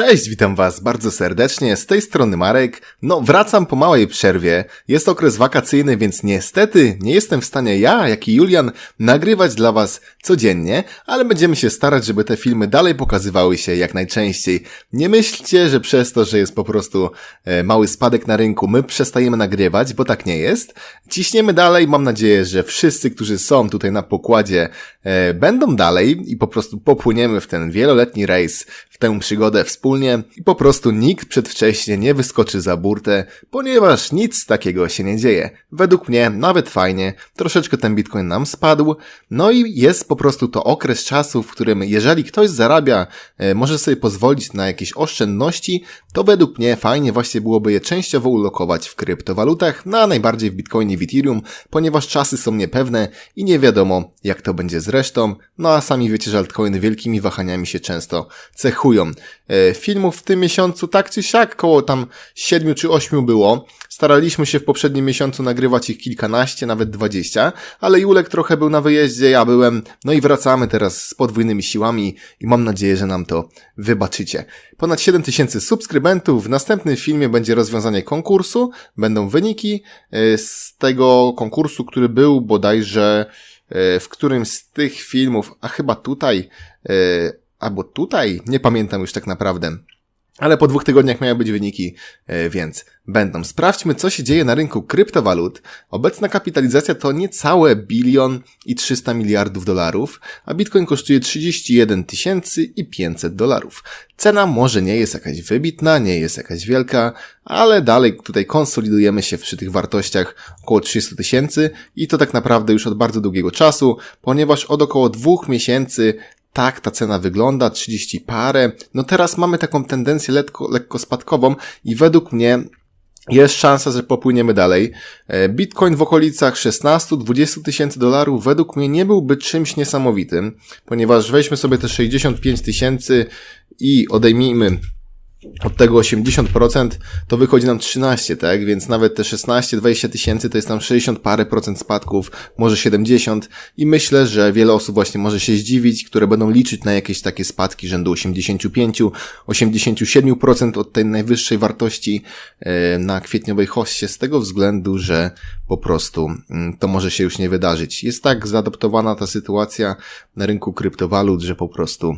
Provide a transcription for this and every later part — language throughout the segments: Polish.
Cześć, witam Was bardzo serdecznie, z tej strony Marek. No, wracam po małej przerwie. Jest okres wakacyjny, więc niestety nie jestem w stanie ja, jak i Julian, nagrywać dla Was codziennie, ale będziemy się starać, żeby te filmy dalej pokazywały się jak najczęściej. Nie myślcie, że przez to, że jest po prostu e, mały spadek na rynku, my przestajemy nagrywać, bo tak nie jest. Ciśniemy dalej, mam nadzieję, że wszyscy, którzy są tutaj na pokładzie, e, będą dalej i po prostu popłyniemy w ten wieloletni rejs, w tę przygodę wspólnie i po prostu nikt przedwcześnie nie wyskoczy za burtę, ponieważ nic takiego się nie dzieje. Według mnie nawet fajnie, troszeczkę ten bitcoin nam spadł, no i jest po prostu to okres czasu, w którym jeżeli ktoś zarabia, e, może sobie pozwolić na jakieś oszczędności, to według mnie fajnie właśnie byłoby je częściowo ulokować w kryptowalutach, na najbardziej w bitcoinie w Ethereum, ponieważ czasy są niepewne i nie wiadomo jak to będzie z resztą, no a sami wiecie, że altcoiny wielkimi wahaniami się często cechują. Filmów w tym miesiącu tak czy siak koło tam 7 czy 8 było. Staraliśmy się w poprzednim miesiącu nagrywać ich kilkanaście, nawet dwadzieścia, ale Julek trochę był na wyjeździe, ja byłem, no i wracamy teraz z podwójnymi siłami i mam nadzieję, że nam to wybaczycie. Ponad 7 tysięcy subskrybentów, w następnym filmie będzie rozwiązanie konkursu, będą wyniki e, z tego konkursu, który był bodajże e, w którymś z tych filmów, a chyba tutaj, e, albo tutaj, nie pamiętam już tak naprawdę. Ale po dwóch tygodniach miały być wyniki, e, więc będą. Sprawdźmy, co się dzieje na rynku kryptowalut. Obecna kapitalizacja to niecałe bilion i 300 miliardów dolarów, a bitcoin kosztuje 31 tysięcy i 500 dolarów. Cena może nie jest jakaś wybitna, nie jest jakaś wielka, ale dalej tutaj konsolidujemy się przy tych wartościach około 300 tysięcy i to tak naprawdę już od bardzo długiego czasu, ponieważ od około dwóch miesięcy tak ta cena wygląda, 30 parę. No teraz mamy taką tendencję lekko, lekko spadkową i według mnie jest szansa, że popłyniemy dalej. E, Bitcoin w okolicach 16-20 tysięcy dolarów według mnie nie byłby czymś niesamowitym, ponieważ weźmy sobie te 65 tysięcy i odejmijmy od tego 80% to wychodzi nam 13, tak? Więc nawet te 16-20 tysięcy to jest tam 60 parę procent spadków, może 70 i myślę, że wiele osób właśnie może się zdziwić, które będą liczyć na jakieś takie spadki rzędu 85-87% od tej najwyższej wartości e, na kwietniowej hoście z tego względu, że po prostu mm, to może się już nie wydarzyć. Jest tak zaadaptowana ta sytuacja na rynku kryptowalut, że po prostu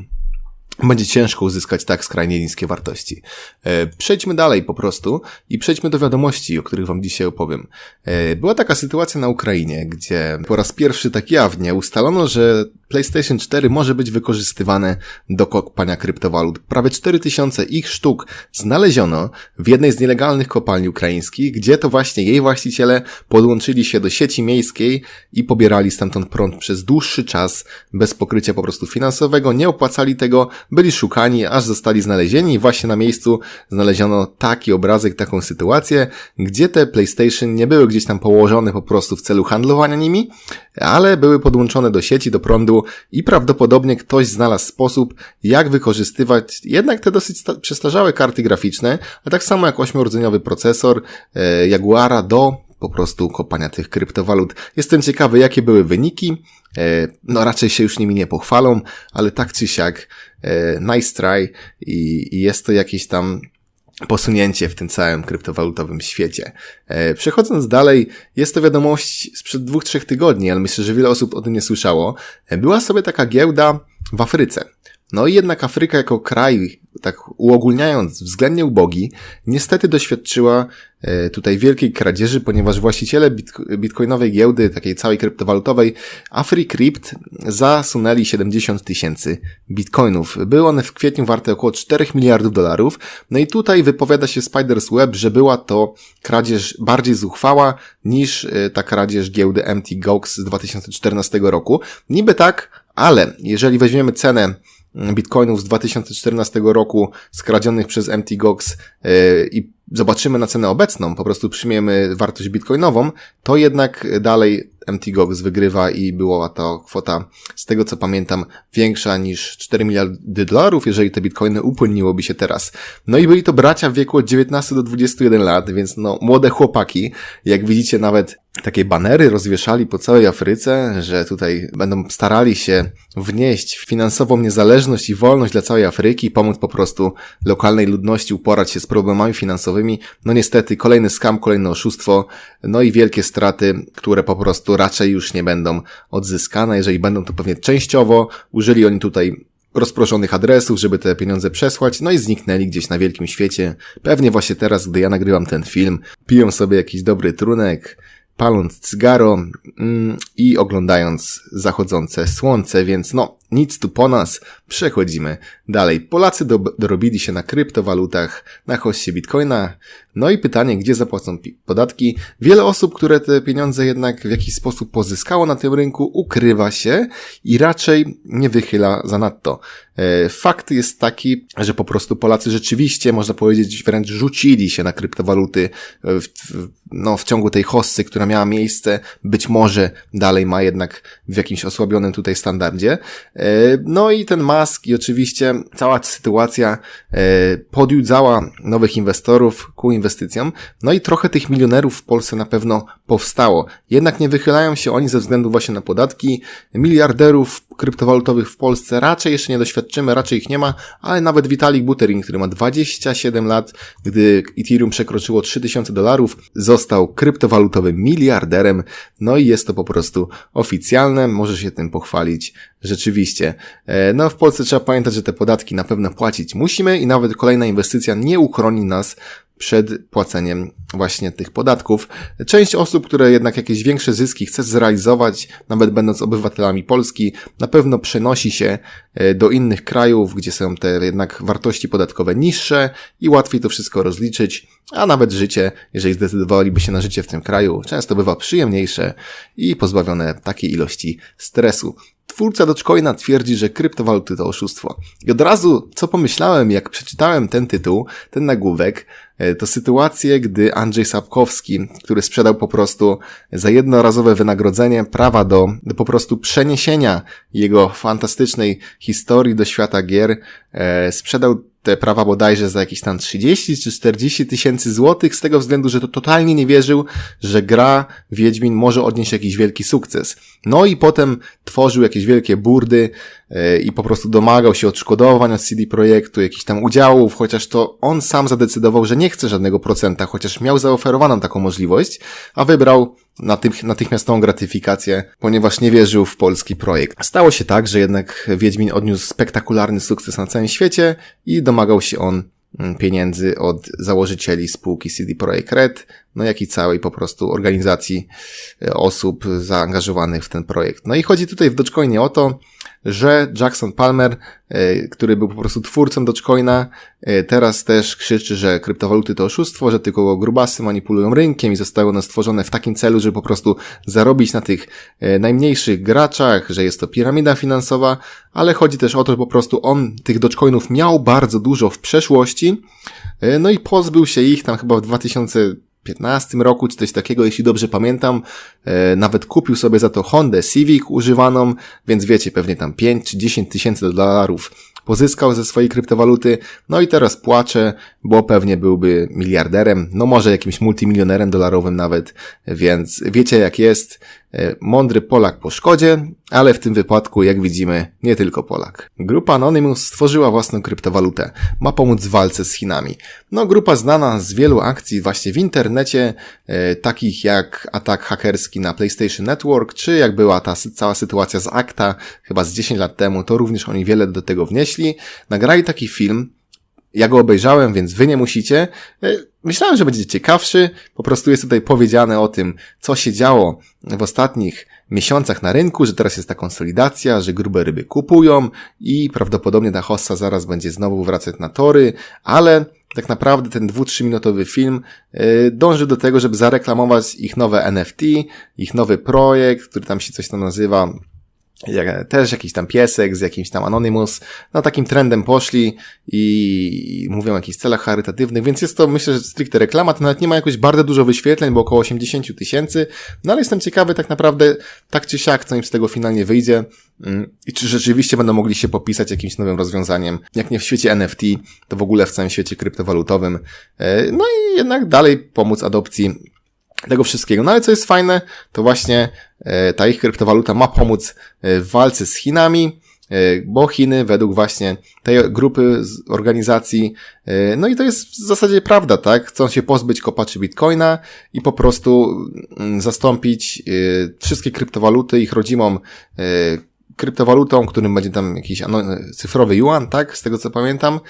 będzie ciężko uzyskać tak skrajnie niskie wartości. E, przejdźmy dalej po prostu i przejdźmy do wiadomości, o których Wam dzisiaj opowiem. E, była taka sytuacja na Ukrainie, gdzie po raz pierwszy tak jawnie ustalono, że PlayStation 4 może być wykorzystywane do kopania kryptowalut. Prawie 4000 ich sztuk znaleziono w jednej z nielegalnych kopalni ukraińskich, gdzie to właśnie jej właściciele podłączyli się do sieci miejskiej i pobierali stamtąd prąd przez dłuższy czas bez pokrycia po prostu finansowego, nie opłacali tego, byli szukani, aż zostali znalezieni właśnie na miejscu znaleziono taki obrazek, taką sytuację, gdzie te PlayStation nie były gdzieś tam położone po prostu w celu handlowania nimi, ale były podłączone do sieci, do prądu i prawdopodobnie ktoś znalazł sposób, jak wykorzystywać jednak te dosyć przestarzałe karty graficzne, a tak samo jak ośmiordzeniowy procesor e, Jaguara do po prostu kopania tych kryptowalut. Jestem ciekawy, jakie były wyniki. E, no raczej się już nimi nie pochwalą, ale tak czy siak e, nice try i, jest to jakieś tam posunięcie w tym całym kryptowalutowym świecie. E, przechodząc dalej, jest to wiadomość sprzed dwóch, trzech tygodni, ale myślę, że wiele osób o tym nie słyszało. Była sobie taka giełda w Afryce. No i jednak Afryka jako kraj, tak uogólniając, względnie ubogi, niestety doświadczyła e, tutaj wielkiej kradzieży, ponieważ właściciele bitcoinowej giełdy, takiej całej kryptowalutowej, AfriCrypt, zasunęli 70 tysięcy bitcoinów. Były one w kwietniu warte około 4 miliardów dolarów. No i tutaj wypowiada się Spiders Web, że była to kradzież bardziej zuchwała niż e, ta kradzież giełdy MT Gox z 2014 roku. Niby tak, ale jeżeli weźmiemy cenę bitcoinów z 2014 roku skradzionych przez MT Gox e, i zobaczymy na cenę obecną, po prostu przyjmiemy wartość bitcoinową, to jednak dalej MT Gox wygrywa i była to kwota, z tego co pamiętam, większa niż 4 miliardy dolarów, jeżeli te bitcoiny upłynniłoby się teraz. No i byli to bracia w wieku od 19 do 21 lat, więc no, młode chłopaki. Jak widzicie, nawet takie banery rozwieszali po całej Afryce, że tutaj będą starali się wnieść finansową niezależność i wolność dla całej Afryki, pomóc po prostu lokalnej ludności uporać się z problemami finansowymi. No niestety kolejny skam, kolejne oszustwo, no i wielkie straty, które po prostu raczej już nie będą odzyskane. Jeżeli będą to pewnie częściowo, użyli oni tutaj rozproszonych adresów, żeby te pieniądze przesłać, no i zniknęli gdzieś na wielkim świecie. Pewnie właśnie teraz, gdy ja nagrywam ten film, piją sobie jakiś dobry trunek, paląc cygaro mm, i oglądając zachodzące słońce, więc no, nic tu po nas, przechodzimy dalej. Polacy do, dorobili się na kryptowalutach, na hoście Bitcoina, no i pytanie, gdzie zapłacą podatki? Wiele osób, które te pieniądze jednak w jakiś sposób pozyskało na tym rynku, ukrywa się i raczej nie wychyla zanadto. E, fakt jest taki, że po prostu Polacy rzeczywiście, można powiedzieć, wręcz rzucili się na kryptowaluty w, w, no, w ciągu tej hossy, która miała miejsce. Być może dalej ma jednak w jakimś osłabionym tutaj standardzie. E, no i ten Musk i oczywiście cała sytuacja e, podjudzała nowych inwestorów ku inwestycjom. No i trochę tych milionerów w Polsce na pewno powstało. Jednak nie wychylają się oni ze względu właśnie na podatki. Miliarderów kryptowalutowych w Polsce raczej jeszcze nie doświadczymy, raczej ich nie ma, ale nawet Vitalik Buterin, który ma 27 lat, gdy Ethereum przekroczyło 3000 dolarów, został kryptowalutowym miliarderem, no i jest to po prostu oficjalne, może się tym pochwalić rzeczywiście. E, no w Polsce trzeba pamiętać, że te podatki na pewno płacić musimy i nawet kolejna inwestycja nie uchroni nas przed płaceniem właśnie tych podatków. Część osób, które jednak jakieś większe zyski chce zrealizować, nawet będąc obywatelami Polski, na pewno przenosi się e, do innych krajów, gdzie są te jednak wartości podatkowe niższe i łatwiej to wszystko rozliczyć, a nawet życie, jeżeli zdecydowaliby się na życie w tym kraju, często bywa przyjemniejsze i pozbawione takiej ilości stresu. Twórca Dogecoina twierdzi, że kryptowaluty to oszustwo. I od razu, co pomyślałem, jak przeczytałem ten tytuł, ten nagłówek, e, to sytuację, gdy Andrzej Sapkowski, który sprzedał po prostu za jednorazowe wynagrodzenie prawa do, do po prostu przeniesienia jego fantastycznej historii do świata gier, e, sprzedał te prawa bodajże za jakieś tam 30 czy 40 tysięcy złotych z tego względu, że to totalnie nie wierzył, że gra Wiedźmin może odnieść jakiś wielki sukces. No i potem tworzył jakieś wielkie burdy yy, i po prostu domagał się odszkodowań od CD Projektu, jakichś tam udziałów, chociaż to on sam zadecydował, że nie chce żadnego procenta, chociaż miał zaoferowaną taką możliwość, a wybrał natych, natychmiastową gratyfikację, ponieważ nie wierzył w polski projekt. Stało się tak, że jednak Wiedźmin odniósł spektakularny sukces na całym świecie i domagał się on pieniędzy od założycieli spółki CD Projekt Red, no jak i całej po prostu organizacji e, osób zaangażowanych w ten projekt. No i chodzi tutaj w Dogecoinie o to, że Jackson Palmer, e, który był po prostu twórcą Dogecoina, e, teraz też krzyczy, że kryptowaluty to oszustwo, że tylko grubasy manipulują rynkiem i zostały one stworzone w takim celu, żeby po prostu zarobić na tych e, najmniejszych graczach, że jest to piramida finansowa, ale chodzi też o to, że po prostu on tych Dogecoinów miał bardzo dużo w przeszłości, no i pozbył się ich tam chyba w 2000 2015 roku, czy coś takiego, jeśli dobrze pamiętam. E, nawet kupił sobie za to Hondę Civic używaną, więc wiecie, pewnie tam 5 czy 10 tysięcy dolarów pozyskał ze swojej kryptowaluty, no i teraz płacze, bo pewnie byłby miliarderem, no może jakimś multimilionerem dolarowym nawet, więc wiecie jak jest, mądry Polak po szkodzie, ale w tym wypadku, jak widzimy, nie tylko Polak. Grupa Anonymous stworzyła własną kryptowalutę, ma pomóc w walce z Chinami. No grupa znana z wielu akcji właśnie w internecie, e, takich jak atak hakerski na PlayStation Network, czy jak była ta cała sytuacja z Acta, chyba z 10 lat temu, to również oni wiele do tego wnieśli. Nagrali taki film, ja go obejrzałem, więc wy nie musicie. E, myślałem, że będzie ciekawszy. Po prostu jest tutaj powiedziane o tym, co się działo w ostatnich miesiącach na rynku, że teraz jest ta konsolidacja, że grube ryby kupują i prawdopodobnie ta hossa zaraz będzie znowu wracać na tory, ale tak naprawdę ten 2-3 minutowy film e, dąży do tego, żeby zareklamować ich nowe NFT, ich nowy projekt, który tam się coś tam nazywa też jakiś tam piesek z jakimś tam Anonymous, no takim trendem poszli i mówią o jakichś celach charytatywnych, więc jest to myślę, że stricte reklama, to nawet nie ma jakoś bardzo dużo wyświetleń, bo około 80 tysięcy, no ale jestem ciekawy tak naprawdę tak czy siak, co im z tego finalnie wyjdzie mm, i czy rzeczywiście będą mogli się popisać jakimś nowym rozwiązaniem, jak nie w świecie NFT, to w ogóle w całym świecie kryptowalutowym, E, no i jednak dalej pomóc adopcji tego wszystkiego. No ale co jest fajne, to właśnie e, ta ich kryptowaluta ma pomóc e, w walce z Chinami, e, bo Chiny według właśnie tej grupy z organizacji, no i to jest w zasadzie prawda, tak? Chcą się pozbyć kopaczy Bitcoina i po prostu mm, zastąpić wszystkie kryptowaluty ich rodzimą kryptowalutą, którym będzie tam jakiś cyfrowy yuan, tak? Z tego co pamiętam.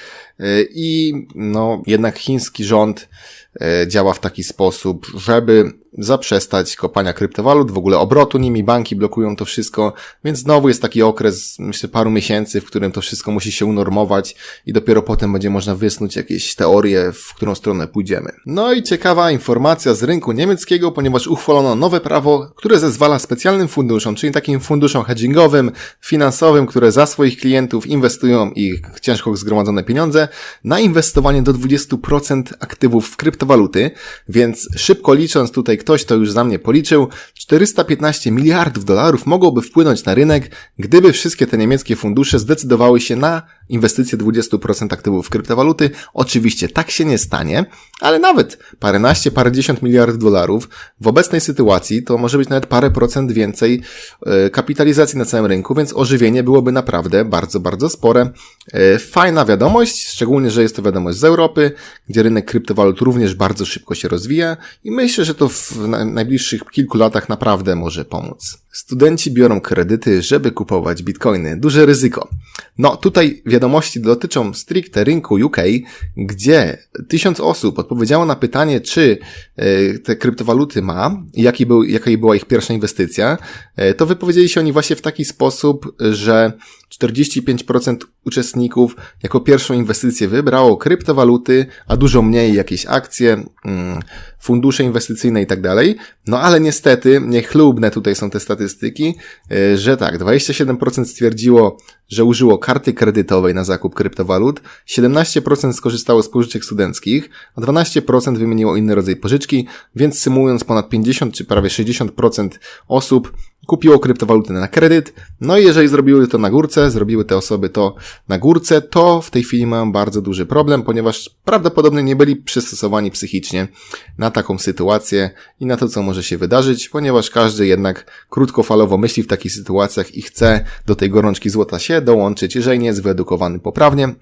I no, jednak chiński rząd działa w taki sposób, żeby zaprzestać kopania kryptowalut, w ogóle obrotu nimi, banki blokują to wszystko, więc znowu jest taki okres, myślę, paru miesięcy, w którym to wszystko musi się unormować i dopiero potem będzie można wysnuć jakieś teorie, w którą stronę pójdziemy. No i ciekawa informacja z rynku niemieckiego, ponieważ uchwalono nowe prawo, które zezwala specjalnym funduszom, czyli takim funduszom hedgingowym, finansowym, które za swoich klientów inwestują ich ciężko zgromadzone pieniądze, na inwestowanie do 20% aktywów w kryptowaluty, więc szybko licząc tutaj ktoś to już za mnie policzył, 415 miliardów dolarów mogłoby wpłynąć na rynek, gdyby wszystkie te niemieckie fundusze zdecydowały się na inwestycje 20% aktywów w kryptowaluty. Oczywiście tak się nie stanie, ale nawet paręnaście, parędziesiąt miliardów dolarów w obecnej sytuacji to może być nawet parę procent więcej e, kapitalizacji na całym rynku, więc ożywienie byłoby naprawdę bardzo, bardzo spore. E, Fajna wiadomość, szczególnie, że jest to wiadomość z Europy, gdzie rynek kryptowalut również bardzo szybko się rozwija i myślę, że to w na- najbliższych kilku latach naprawdę może pomóc. Studenci biorą kredyty, żeby kupować bitcoiny. Duże ryzyko. No, tutaj wiadomości dotyczą stricte rynku UK, gdzie tysiąc osób odpowiedziało na pytanie, czy e, te kryptowaluty ma jaki był, jaka była ich pierwsza inwestycja. E, To wypowiedzieli się oni właśnie w taki sposób, że 45% uczestników jako pierwszą inwestycję wybrało kryptowaluty, a dużo mniej jakieś akcje, mm, fundusze inwestycyjne i tak dalej. No ale niestety, niechlubne tutaj są te statystyki, e, że tak, 27% stwierdziło, że użyło karty kredytowej na zakup kryptowalut, 17% skorzystało z pożyczek studenckich, a 12% wymieniło inny rodzaj pożyczki, więc sumując ponad 50 czy prawie 60% osób kupiło kryptowaluty na kredyt. No i jeżeli zrobiły to na górce, zrobiły te osoby to na górce, to w tej chwili mają bardzo duży problem, ponieważ prawdopodobnie nie byli przystosowani psychicznie na taką sytuację i na to, co może się wydarzyć, ponieważ każdy jednak krótkofalowo myśli w takich sytuacjach i chce do tej gorączki złota się dołączyć, jeżeli nie jest wyedukowany poprawnie.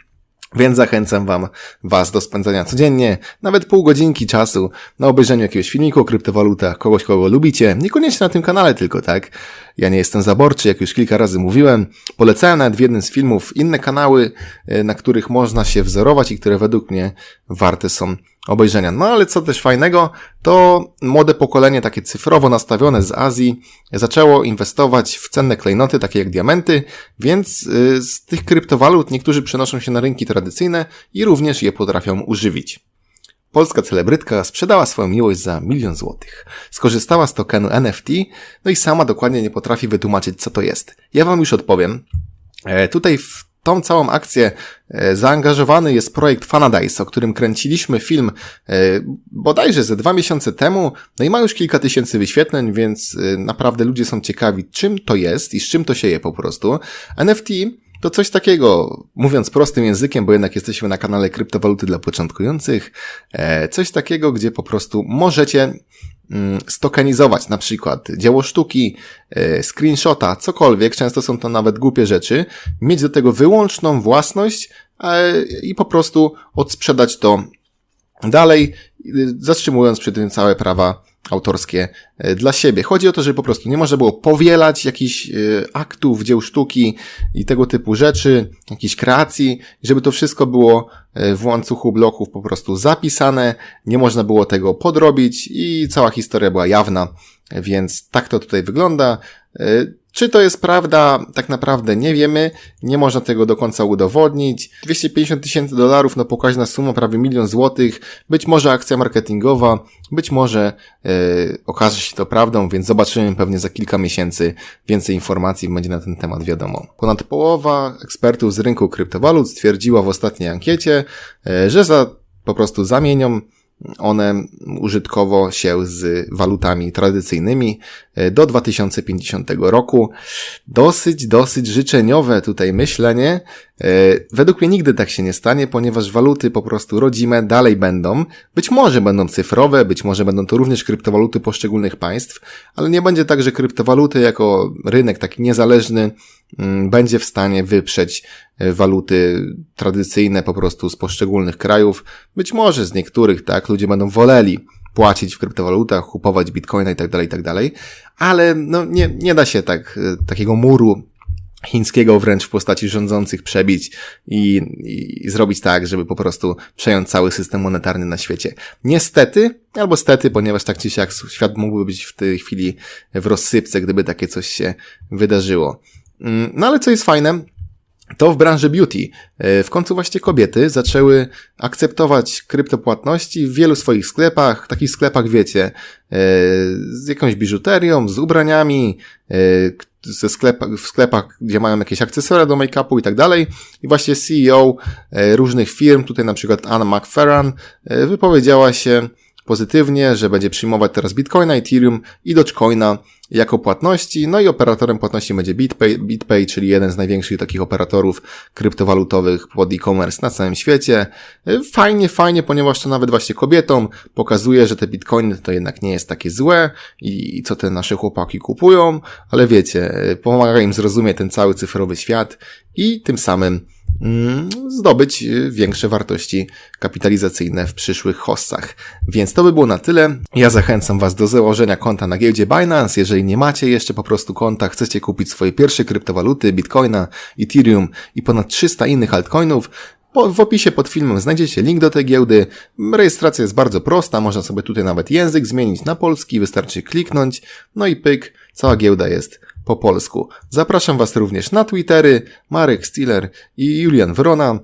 Więc zachęcam wam, was do spędzania codziennie, nawet pół godzinki czasu na obejrzeniu jakiegoś filmiku o kryptowalutach, kogoś, kogo lubicie, niekoniecznie na tym kanale tylko, tak? Ja nie jestem zaborczy, jak już kilka razy mówiłem. Polecałem nawet w jednym z filmów inne kanały, e, na których można się wzorować i które według mnie warte są obejrzenia. No ale co też fajnego, to młode pokolenie, takie cyfrowo nastawione z Azji, zaczęło inwestować w cenne klejnoty, takie jak diamenty, więc y, z tych kryptowalut niektórzy przenoszą się na rynki tradycyjne i również je potrafią używić. Polska celebrytka sprzedała swoją miłość za milion złotych. Skorzystała z tokenu NFT, no i sama dokładnie nie potrafi wytłumaczyć, co to jest. Ja wam już odpowiem. E, tutaj w tą całą akcję e, zaangażowany jest projekt Fanadice, o którym kręciliśmy film e, bodajże ze dwa miesiące temu, no i ma już kilka tysięcy wyświetleń, więc e, naprawdę ludzie są ciekawi, czym to jest i z czym to się je po prostu. NFT to coś takiego, mówiąc prostym językiem, bo jednak jesteśmy na kanale kryptowaluty dla początkujących, coś takiego, gdzie po prostu możecie stokenizować na przykład dzieło sztuki, e, screenshota, cokolwiek, często są to nawet głupie rzeczy, mieć do tego wyłączną własność e, i po prostu odsprzedać to dalej, y, zatrzymując przy tym całe prawa autorskie e, dla siebie. Chodzi o to, żeby po prostu nie można było powielać jakichś e, aktów, dzieł sztuki i tego typu rzeczy, jakichś kreacji, żeby to wszystko było e, w łańcuchu bloków po prostu zapisane, nie można było tego podrobić i cała historia była jawna, więc tak to tutaj wygląda. Czy to jest prawda? Tak naprawdę nie wiemy. Nie można tego do końca udowodnić. 250 tysięcy dolarów, no pokaźna suma, prawie milion złotych. Być może akcja marketingowa, być może e, okaże się to prawdą, więc zobaczymy pewnie za kilka miesięcy więcej informacji będzie na ten temat wiadomo. Ponad połowa ekspertów z rynku kryptowalut stwierdziła w ostatniej ankiecie, e, że za po prostu zamienią one użytkowo się z walutami tradycyjnymi e, do 2050 roku. Dosyć, dosyć życzeniowe tutaj myślenie. E, Według mnie nigdy tak się nie stanie, ponieważ waluty po prostu rodzime dalej będą. Być może będą cyfrowe, być może będą to również kryptowaluty poszczególnych państw, ale nie będzie tak, że kryptowaluty jako rynek taki niezależny będzie w stanie wyprzeć e, waluty tradycyjne po prostu z poszczególnych krajów. Być może z niektórych, tak, ludzie będą woleli płacić w kryptowalutach, kupować bitcoina i tak dalej, i tak dalej, ale no nie, nie da się tak, e, takiego muru chińskiego wręcz w postaci rządzących przebić i, i zrobić tak, żeby po prostu przejąć cały system monetarny na świecie. Niestety, albo stety, ponieważ tak czy siak świat mógłby być w tej chwili w rozsypce, gdyby takie coś się wydarzyło. Mm, No ale co jest fajne, to w branży beauty. E, W końcu właśnie kobiety zaczęły akceptować kryptopłatności w wielu swoich sklepach, takich sklepach wiecie, e, z jakąś biżuterią, z ubraniami, e, ze sklepach, w sklepach, gdzie mają jakieś akcesoria do make-upu i tak dalej. I właśnie CEO różnych firm, tutaj na przykład Anna McFerran, wypowiedziała się pozytywnie, że będzie przyjmować teraz Bitcoina, Ethereum i Dogecoina jako płatności, no i operatorem płatności będzie BitPay, BitPay, czyli jeden z największych takich operatorów kryptowalutowych pod e-commerce na całym świecie. Fajnie, fajnie, ponieważ to nawet właśnie kobietom pokazuje, że te bitcoiny to jednak nie jest takie złe i, i co te nasze chłopaki kupują, ale wiecie, pomaga im zrozumieć ten cały cyfrowy świat i tym samym zdobyć y, większe wartości kapitalizacyjne w przyszłych hossach. Więc to by było na tyle. Ja zachęcam Was do założenia konta na giełdzie Binance. Jeżeli nie macie jeszcze po prostu konta, chcecie kupić swoje pierwsze kryptowaluty, Bitcoina, Ethereum i ponad 300 innych altcoinów, w opisie pod filmem znajdziecie link do tej giełdy. Rejestracja jest bardzo prosta, można sobie tutaj nawet język zmienić na polski, wystarczy kliknąć, no i pyk, cała giełda jest po polsku. Zapraszam Was również na Twittery, Marek Stiller i Julian Wrona.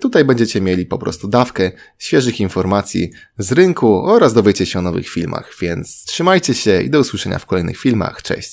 Tutaj będziecie mieli po prostu dawkę świeżych informacji z rynku oraz dowiecie się o nowych filmach, więc trzymajcie się i do usłyszenia w kolejnych filmach. Cześć!